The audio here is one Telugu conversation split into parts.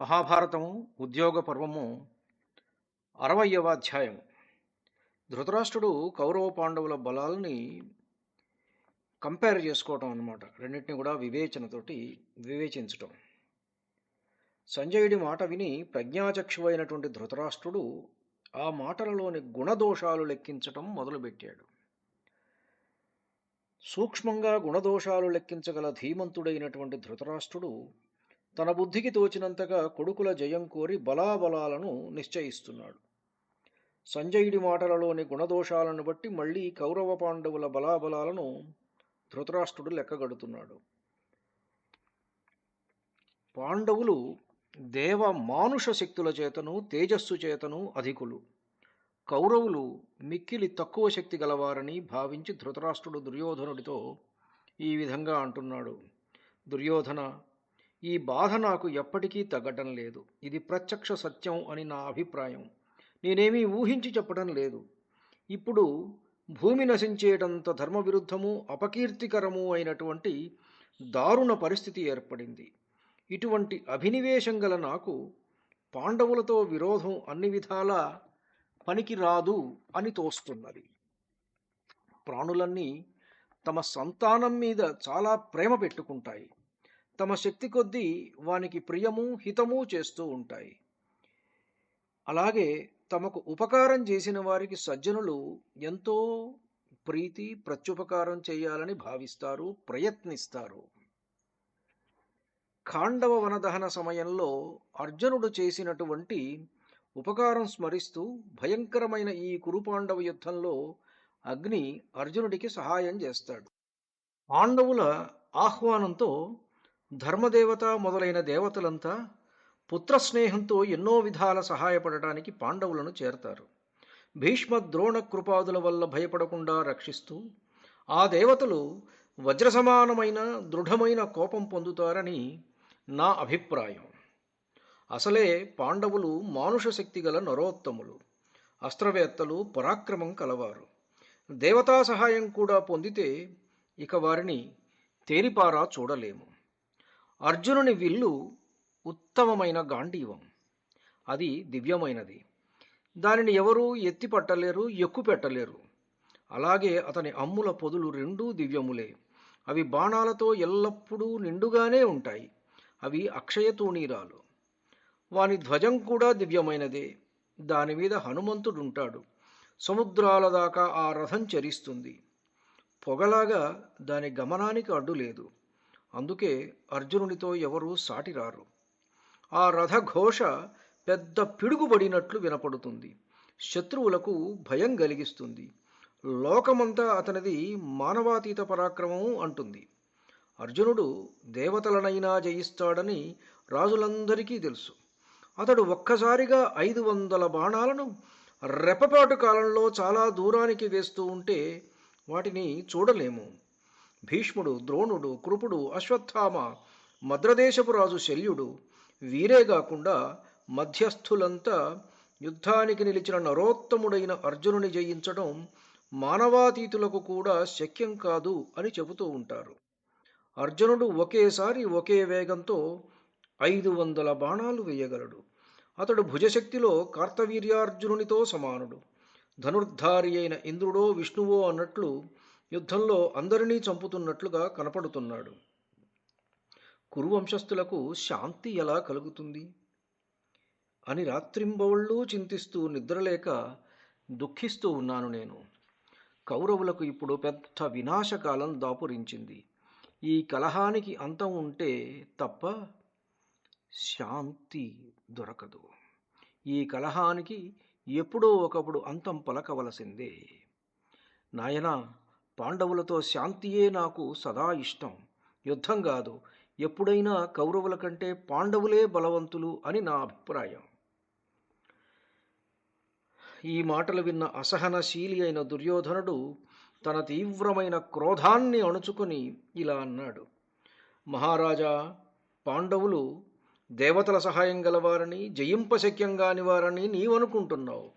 మహాభారతము ఉద్యోగ పర్వము అరవయవ అధ్యాయం ధృతరాష్ట్రుడు కౌరవ పాండవుల బలాల్ని కంపేర్ చేసుకోవటం అన్నమాట. రెండింటిని కూడా వివేచనతోటి వివేచించటం. సంజయుడి మాట విని ప్రజ్ఞాచక్షువైనటువంటి ధృతరాష్ట్రుడు ఆ మాటలలోని గుణదోషాలు లెక్కించటం మొదలుపెట్టాడు. సూక్ష్మంగా గుణదోషాలు లెక్కించగల ధీమంతుడైనటువంటి ధృతరాష్ట్రుడు తన బుద్ధికి తోచినంతగా కొడుకుల జయం కోరి బలాబలాలను నిశ్చయిస్తున్నాడు. సంజయుడి మాటలలోని గుణదోషాలను బట్టి మళ్ళీ కౌరవ పాండవుల బలాబలాలను ధృతరాష్ట్రుడు లెక్కగడుతున్నాడు. పాండవులు దేవ మానుష శక్తుల చేతను తేజస్సు చేతను అధికులు. కౌరవులు మిక్కిలి తక్కువ శక్తి గలవారని భావించి ధృతరాష్ట్రుడు దుర్యోధనుడితో ఈ విధంగా అంటున్నాడు. దుర్యోధన ఈ బాధ నాకు ఎప్పటికీ తగ్గటం లేదు. ఇది ప్రత్యక్ష సత్యం అని నా అభిప్రాయం. నేనేమీ ఊహించి చెప్పడం లేదు. ఇప్పుడు భూమి నశించేటంత ధర్మవిరుద్ధము అపకీర్తికరము అయినటువంటి దారుణ పరిస్థితి ఏర్పడింది. ఇటువంటి అభినివేశం గల నాకు పాండవులతో విరోధం అన్ని విధాలా పనికిరాదు అని తోస్తున్నది. ప్రాణులన్నీ తమ సంతానం మీద చాలా ప్రేమ పెట్టుకుంటాయి. తమ శక్తి కొద్దీ వానికి ప్రియము హితము చేస్తూ ఉంటాయి. అలాగే తమకు ఉపకారం చేసిన వారికి సజ్జనులు ఎంతో ప్రీతి ప్రత్యుపకారం చేయాలని భావిస్తారు ప్రయత్నిస్తారు. ఖాండవ వనదహన సమయంలో అర్జునుడు చేసినటువంటి ఉపకారం స్మరిస్తూ భయంకరమైన ఈ కురుపాండవ యుద్ధంలో అగ్ని అర్జునుడికి సహాయం చేస్తాడు. పాండవుల ఆహ్వానంతో ధర్మదేవత మొదలైన దేవతలంతా పుత్రస్నేహంతో ఎన్నో విధాల సహాయపడటానికి పాండవులను చేరతారు. భీష్మ ద్రోణ కృపాదుల వల్ల భయపడకుండా రక్షిస్తూ ఆ దేవతలు వజ్రసమానమైన దృఢమైన కోపం పొందుతారని నా అభిప్రాయం. అసలే పాండవులు మానుష శక్తి గల నరోత్తములు. అస్త్రవేత్తలు పరాక్రమం కలవారు. దేవతా సహాయం కూడా పొందితే ఇక వారిని తేరిపారా చూడలేము. అర్జునుని విల్లు ఉత్తమమైన గాంధీవం. అది దివ్యమైనది. దానిని ఎవరూ ఎత్తి పట్టలేరు ఎక్కు పెట్టలేరు. అలాగే అతని అమ్ముల పొదులు రెండూ దివ్యములే. అవి బాణాలతో ఎల్లప్పుడూ నిండుగానే ఉంటాయి. అవి అక్షయ తూణీరాలు. వాని ధ్వజం కూడా దివ్యమైనదే. దాని మీద హనుమంతుడుంటాడు. సముద్రాల దాకా ఆ రథం చరిస్తుంది. పొగలాగా దాని గమనానికి అడ్డు లేదు అందుకే అర్జునునితో ఎవరూ సాటిరారు. ఆ రథఘోష పెద్ద పిడుగుబడినట్లు వినపడుతుంది. శత్రువులకు భయం కలిగిస్తుంది. లోకమంతా అతనిది మానవాతీత పరాక్రమం అంటుంది. అర్జునుడు దేవతలనైనా జయిస్తాడని రాజులందరికీ తెలుసు. అతడు ఒక్కసారిగా ఐదు వందల బాణాలను రెప్పపాటు కాలంలో చాలా దూరానికి వేస్తూ ఉంటే వాటిని చూడలేము. భీష్ముడు ద్రోణుడు కృపుడు అశ్వత్థామ మద్రదేశపు రాజు శల్యుడు వీరే కాకుండా మధ్యస్థులంతా యుద్ధానికి నిలిచిన నరోత్తముడైన అర్జునుని జయించడం మానవాతీతులకు కూడా శక్యం కాదు అని చెబుతూ ఉంటారు. అర్జునుడు ఒకేసారి ఒకే వేగంతో ఐదు వందల బాణాలు వేయగలడు. అతడు భుజశక్తిలో కార్తవీర్యార్జునునితో సమానుడు. ధనుర్ధారి అయిన ఇంద్రుడో విష్ణువో అన్నట్లు యుద్ధంలో అందరినీ చంపుతున్నట్లుగా కనపడుతున్నాడు. కురువంశస్థులకు శాంతి ఎలా కలుగుతుంది? అని రాత్రింబవళ్ళు చింతిస్తూ నిద్రలేక దుఃఖిస్తూ ఉన్నాను నేను. కౌరవులకు ఇప్పుడు పెద్ద వినాశకాలం దాపురించింది. ఈ కలహానికి అంతం ఉంటే తప్ప శాంతి దొరకదు. ఈ కలహానికి ఎప్పుడో ఒకప్పుడు అంతం పలకవలసిందే. నాయనా పాండవులతో శాంతియే నాకు సదా ఇష్టం. యుద్ధం కాదు ఎప్పుడైనా కౌరవుల కంటే పాండవులే బలవంతులు అని నా అభిప్రాయం. ఈ మాటలు విన్న అసహనశీలి అయిన దుర్యోధనుడు తన తీవ్రమైన క్రోధాన్ని అణుచుకొని ఇలా అన్నాడు. మహారాజా పాండవులు దేవతల సహాయం గలవారని జయింపశక్యం కానివారని నీవనుకుంటున్నావు.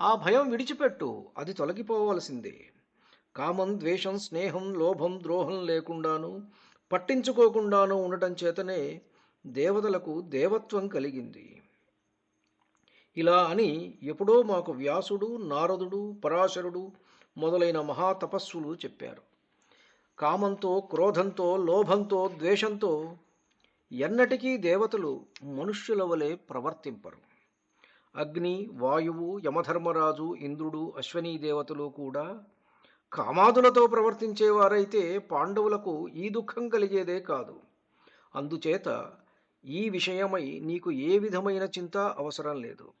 ఆ భయం విడిచిపెట్టు అది తొలగిపోవలసిందే. కామం ద్వేషం స్నేహం లోభం ద్రోహం లేకుండాను పట్టించుకోకుండాను ఉండటం చేతనే దేవతలకు దేవత్వం కలిగింది. ఇలా అని ఎప్పుడో మాకు వ్యాసుడు నారదుడు పరాశరుడు మొదలైన మహాతపస్సులు చెప్పారు. కామంతో క్రోధంతో లోభంతో ద్వేషంతో ఎన్నటికీ దేవతలు మనుష్యుల వలె ప్రవర్తింపరు. అగ్ని వాయువు యమధర్మరాజు ఇంద్రుడు అశ్వనీ దేవతలు కూడా కామాదులతో ప్రవర్తించేవారైతే పాండవులకు ఈ దుఃఖం కలిగేదే కాదు. అందుచేత ఈ విషయమై నీకు ఏ విధమైన చింత అవసరం లేదు.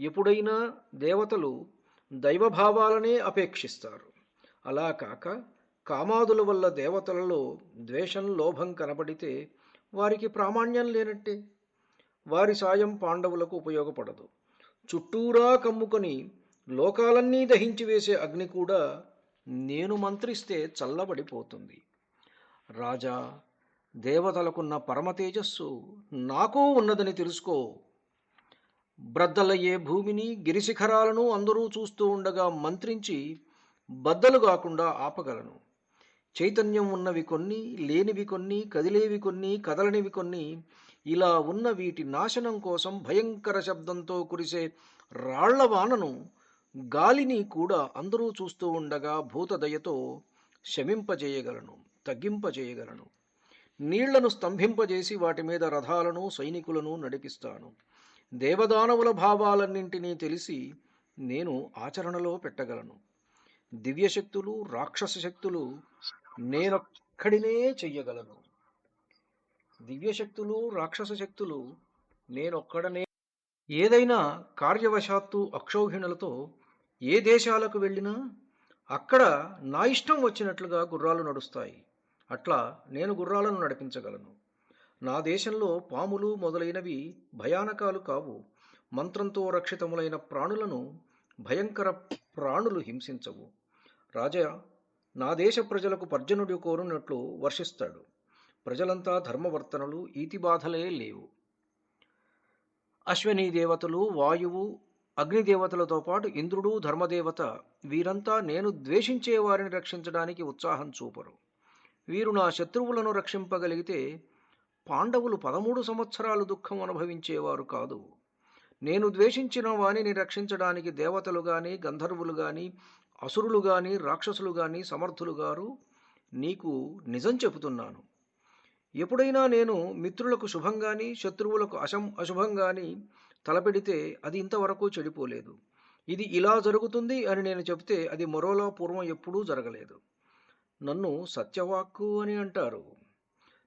ఎప్పుడైనా దేవతలు దైవభావాలనే అపేక్షిస్తారు. అలా కాక కామాదుల వల్ల దేవతలలో ద్వేషం లోభం కనబడితే వారికి ప్రామాణ్యం లేనట్టే. వారి సాయం పాండవులకు ఉపయోగపడదు. చుట్టూరా కమ్ముకొని లోకాలన్నీ దహించి వేసే అగ్ని కూడా నేను మంత్రిస్తే చల్లబడిపోతుంది. రాజా దేవతలకున్న పరమ తేజస్సు నాకు ఉన్నదని తెలుసుకో. బ్రద్దలయ్యే భూమిని గిరిశిఖరాలను అందరూ చూస్తూ ఉండగా మంత్రించి బద్దలు కాకుండా ఆపగలను. చైతన్యం ఉన్నవి కొన్ని లేనివి కొన్ని కదిలేవి కొన్ని కదలనివి కొన్ని ఇలా ఉన్న వీటి నాశనం కోసం భయంకర శబ్దంతో కురిసే రాళ్ళ వానను గాలిని కూడా అందరూ చూస్తూ ఉండగా భూతదయతో శమింపజేయగలను తగ్గింపజేయగలను. నీళ్ళను స్తంభింపజేసి వాటి మీద రథాలను సైనికులను నడిపిస్తాను. దేవదానవుల భావాలన్నింటినీ తెలిసి నేను ఆచరణలో పెట్టగలను. దివ్యశక్తులు రాక్షస శక్తులు నేనొక్కడినే చెయ్యగలను. దివ్యశక్తులు రాక్షస శక్తులు నేనొక్కడనే. ఏదైనా కార్యవశాత్తు అక్షౌహిణులతో ఏ దేశాలకు వెళ్ళినా అక్కడ నా ఇష్టం వచ్చినట్లుగా గుర్రాలు నడుస్తాయి. అట్లా నేను గుర్రాలను నడిపించగలను. నా దేశంలో పాములు మొదలైనవి భయానకాలు కావు. మంత్రంతో రక్షితములైన ప్రాణులను భయంకర ప్రాణులు హింసించవు. రాజా నా దేశ ప్రజలకు పర్జనుడి కోరునట్లు వర్షిస్తాడు. ప్రజలంతా ధర్మవర్తనలు ఈతిబాధలే లేవు. అశ్వనీ దేవతలు వాయువు అగ్నిదేవతలతో పాటు ఇంద్రుడు ధర్మదేవత వీరంతా నేను ద్వేషించే వారిని రక్షించడానికి ఉత్సాహం చూపరు. వీరు నా శత్రువులను రక్షింపగలిగితే పాండవులు పదమూడు సంవత్సరాలు దుఃఖం అనుభవించేవారు కాదు. నేను ద్వేషించిన వాణిని రక్షించడానికి దేవతలు గాని గంధర్వులు గాని అసురులు గాని రాక్షసులు గాని సమర్థులు గారు నీకు నిజం చెబుతున్నాను. ఎప్పుడైనా నేను మిత్రులకు శుభంగాని శత్రువులకు అశం అశుభంగాని తలపెడితే అది ఇంతవరకు చెడిపోలేదు. ఇది ఇలా జరుగుతుంది అని నేను చెబితే అది మరోలా పూర్వం ఎప్పుడూ జరగలేదు. నన్ను సత్యవాక్కు అని అంటారు.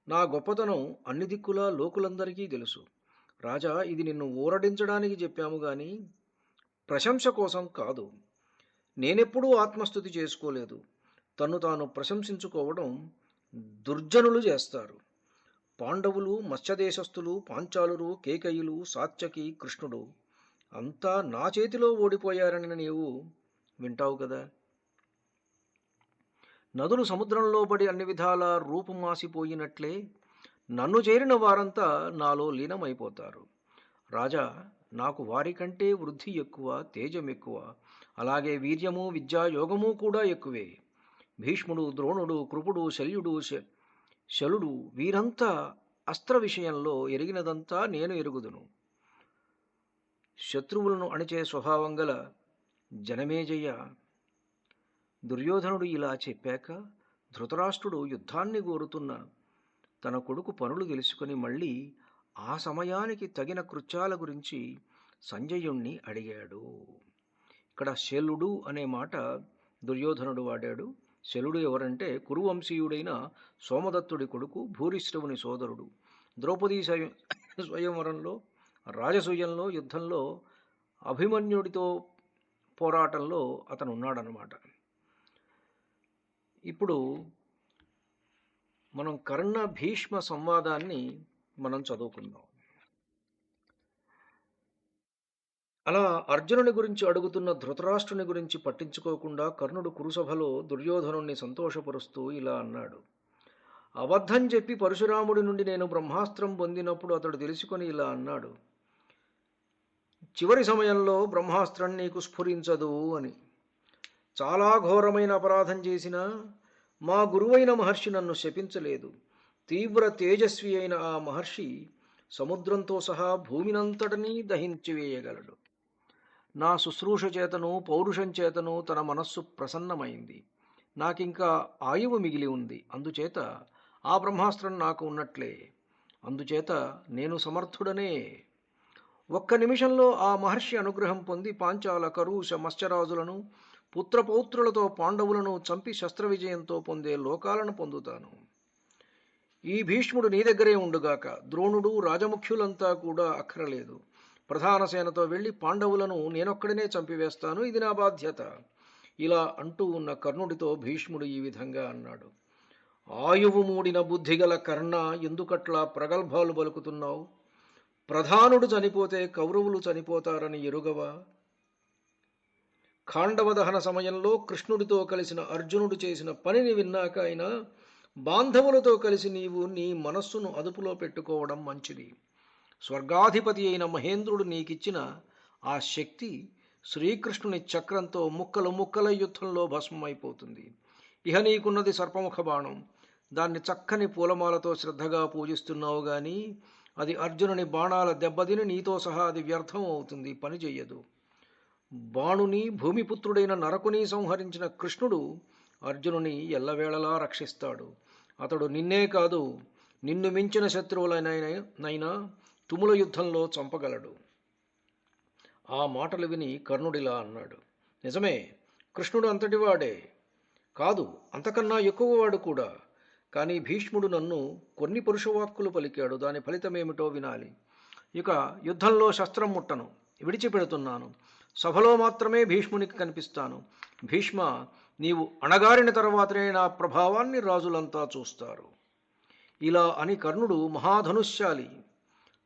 నా గొప్పతనం అన్ని దిక్కులా లోకులందరికీ తెలుసు. రాజా ఇది నిన్ను ఊరడించడానికి చెప్పాము గాని ప్రశంస కోసం కాదు. నేనెప్పుడూ ఆత్మస్థుతి చేసుకోలేదు. తను తాను ప్రశంసించుకోవడం దుర్జనులు చేస్తారు. పాండవులు మత్స్యదేశస్థులు పాంచాలురు కేకయులు సాత్యకి కృష్ణుడు. అంతా నా చేతిలో ఓడిపోయారని నీవు వింటావు కదా. నదులు సముద్రంలో పడి అన్ని విధాల రూపుమాసిపోయినట్లే నన్ను చేరిన వారంతా నాలో లీనమైపోతారు. రాజా నాకు వారికంటే వృద్ధి ఎక్కువ తేజం ఎక్కువ. అలాగే వీర్యము విద్యా యోగము కూడా ఎక్కువే. భీష్ముడు ద్రోణుడు కృపుడు శల్యుడు శ- శలుడు వీరంతా అస్త్ర విషయంలో ఎరిగినదంతా నేను ఎరుగుదును. శత్రువులను అణిచే స్వభావం గల జనమేజయ్య దుర్యోధనుడు ఇలా చెప్పాక ధృతరాష్ట్రుడు యుద్ధాన్ని కోరుతున్న తన కొడుకు పనులు తెలుసుకుని మళ్ళీ ఆ సమయానికి తగిన కృత్యాల గురించి సంజయుణ్ణి అడిగాడు. ఇక్కడ శల్లుడు అనే మాట దుర్యోధనుడు వాడాడు. శలుడు ఎవరంటే కురువంశీయుడైన సోమదత్తుడి కొడుకు భూరిశ్రవుని సోదరుడు. ద్రౌపదీ స్వయంవరంలో రాజసూయంలో యుద్ధంలో అభిమన్యుడితో పోరాటంలో అతను ఉన్నాడనమాట ఇప్పుడు మనం కర్ణ భీష్మ సంవాదాన్ని మనం చదువుకుందాం. అలా అర్జునుని గురించి అడుగుతున్న ధృతరాష్ట్రుని గురించి పట్టించుకోకుండా కర్ణుడు కురుసభలో దుర్యోధనుణ్ణి సంతోషపరుస్తూ ఇలా అన్నాడు. అబద్ధం చెప్పి పరశురాముడి నుండి నేను బ్రహ్మాస్త్రం పొందినప్పుడు అతడు తెలుసుకొని ఇలా అన్నాడు. చివరి సమయంలో బ్రహ్మాస్త్రం నీకు స్ఫురించదు అని. చాలా ఘోరమైన అపరాధం చేసినా మా గురువైన మహర్షి నన్ను శపించలేదు. తీవ్ర తేజస్వి అయిన ఆ మహర్షి సముద్రంతో సహా భూమినంతటినీ దహించివేయగలడు నా శుశ్రూష చేతను పౌరుషం చేతను తన మనస్సు ప్రసన్నమైంది. నాకింకా ఆయువు మిగిలి ఉంది. అందుచేత ఆ బ్రహ్మాస్త్రం నాకు ఉన్నట్లే. అందుచేత నేను సమర్థుడనే. ఒక్క నిమిషంలో ఆ మహర్షి అనుగ్రహం పొంది పాంచాల కరూష మత్స్యరాజులను పుత్రపౌత్రులతో పాండవులను చంపి శస్త్ర విజయంతో పొందే లోకాలను పొందుతాను. ఈ భీష్ముడు నీ దగ్గరే ఉండుగాక ద్రోణుడు రాజముఖ్యులంతా కూడా అక్కరలేదు. ప్రధాన సేనతో వెళ్ళి పాండవులను నేనొక్కడినే చంపివేస్తాను ఇది నా బాధ్యత. ఇలా అంటూ ఉన్న కర్ణుడితో భీష్ముడు ఈ విధంగా అన్నాడు. ఆయువు మూడిన బుద్ధిగల కర్ణ ఎందుకట్లా ప్రగల్భాలు పలుకుతున్నావు ప్రధానుడు చనిపోతే కౌరవులు చనిపోతారని ఎరుగవా? ఖాండవదహన సమయంలో కృష్ణుడితో కలిసిన అర్జునుడు చేసిన పనిని విన్నాక అయినా బాంధవులతో కలిసి నీవు నీ మనస్సును అదుపులో పెట్టుకోవడం మంచిది. స్వర్గాధిపతి అయిన మహేంద్రుడు నీకిచ్చిన ఆ శక్తి శ్రీకృష్ణుని చక్రంతో ముక్కలు ముక్కల యుద్ధంలో భస్మమైపోతుంది. ఇహ నీకున్నది సర్పముఖ బాణం. దాన్ని చక్కని పూలమాలతో శ్రద్ధగా పూజిస్తున్నావు గాని అది అర్జునుని బాణాల దెబ్బతిని నీతో సహా అది వ్యర్థం అవుతుంది పని చెయ్యదు. బాణుని భూమిపుత్రుడైన నరకుని సంహరించిన కృష్ణుడు అర్జునుని ఎల్లవేళలా రక్షిస్తాడు. అతడు నిన్నే కాదు నిన్ను మించిన శత్రువులనైనా తుముల యుద్ధంలో చంపగలడు. ఆ మాటలు విని కర్ణుడిలా అన్నాడు నిజమే కృష్ణుడు అంతటివాడే. కాదు అంతకన్నా ఎక్కువవాడు కూడా. కానీ భీష్ముడు నన్ను కొన్ని పురుషవాక్కులు పలికాడు. దాని ఫలితమేమిటో వినాలి. ఇక యుద్ధంలో శస్త్రం ముట్టను. విడిచిపెడుతున్నాను. సభలో మాత్రమే భీష్మునికి కనిపిస్తాను. భీష్మ నీవు అణగారిన తర్వాతనే నా ప్రభావాన్ని రాజులంతా చూస్తారు. ఇలా అని కర్ణుడు మహాధనుశాలి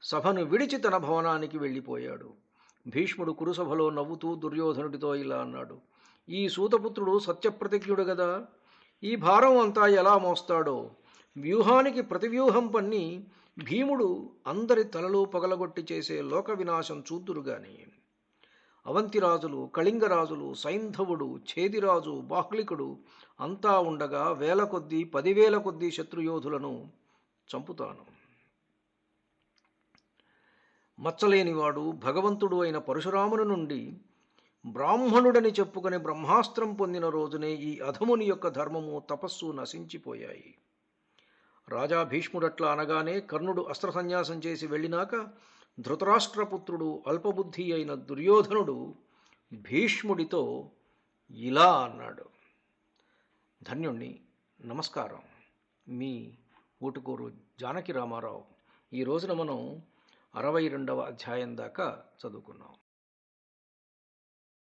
సభను విడిచి తన భవనానికి వెళ్ళిపోయాడు. భీష్ముడు కురుసభలో నవ్వుతూ దుర్యోధనుడితో ఇలా అన్నాడు ఈ సూతపుత్రుడు సత్యప్రతిజ్ఞుడు గదా? ఈ భారం అంతా ఎలా మోస్తాడో? వ్యూహానికి ప్రతివ్యూహం పన్ని భీముడు అందరి తలలు పగలగొట్టి చేసే లోక వినాశం చూద్దురుగాని. అవంతిరాజులు కళింగరాజులు సైంధవుడు ఛేదిరాజు బాహ్లికుడు అంతా ఉండగా వేల కొద్దీ పదివేల కొద్దీ శత్రుయోధులను చంపుతాను. మచ్చలేనివాడు భగవంతుడు అయిన పరశురాముని నుండి బ్రాహ్మణుడని చెప్పుకొని బ్రహ్మాస్త్రం పొందిన రోజునే ఈ అధముని యొక్క ధర్మము తపస్సు నశించిపోయాయి. రాజా భీష్ముడట్లా అనగానే కర్ణుడు అస్త్ర సన్యాసం చేసి వెళ్ళినాక ధృతరాష్ట్రపుత్రుడు అల్పబుద్ధి అయిన దుర్యోధనుడు భీష్ముడితో ఇలా అన్నాడు. ధన్యుణ్ణి నమస్కారం. మీ ఊటుకూరు జానకి రామారావు. ఈ రోజున మనం అరవై రెండవ అధ్యాయం దాకా చదువుకున్నాం.